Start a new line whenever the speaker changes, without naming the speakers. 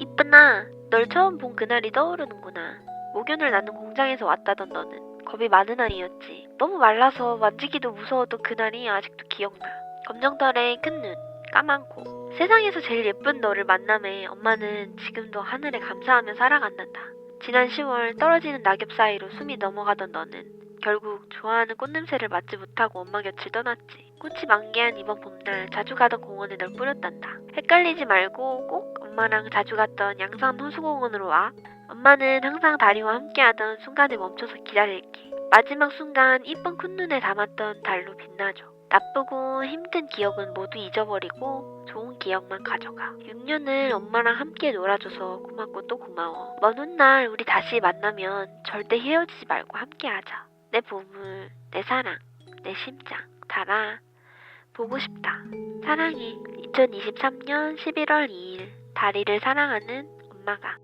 이쁘나, 널 처음 본 그날이 떠오르는구나. 목욕을 나는 공장에서 왔다던 너는 겁이 많은 아이였지. 너무 말라서 만지기도 무서웠던 그날이 아직도 기억나. 검정털에 큰 눈, 까만 코. 세상에서 제일 예쁜 너를 만남에 엄마는 지금도 하늘에 감사하며 살아간단다. 지난 10월 떨어지는 낙엽 사이로 숨이 넘어가던 너는 결국 좋아하는 꽃냄새를 맡지 못하고 엄마 곁을 떠났지. 꽃이 만개한 이번 봄날 자주 가던 공원에 널 뿌렸단다. 헷갈리지 말고 꼭 엄마랑 자주 갔던 양산 호수공원으로 와. 엄마는 항상 다리와 함께하던 순간에 멈춰서 기다릴게. 마지막 순간 이쁜 콧눈에 담았던 달로 빛나줘. 나쁘고 힘든 기억은 모두 잊어버리고 좋은 기억만 가져가. 6년을 엄마랑 함께 놀아줘서 고맙고 또 고마워. 먼 훗날 우리 다시 만나면 절대 헤어지지 말고 함께하자. 내 보물, 내 사랑, 내 심장, 달아. 보고 싶다. 사랑해. 2023년 11월 2일, 다리를 사랑하는 엄마가.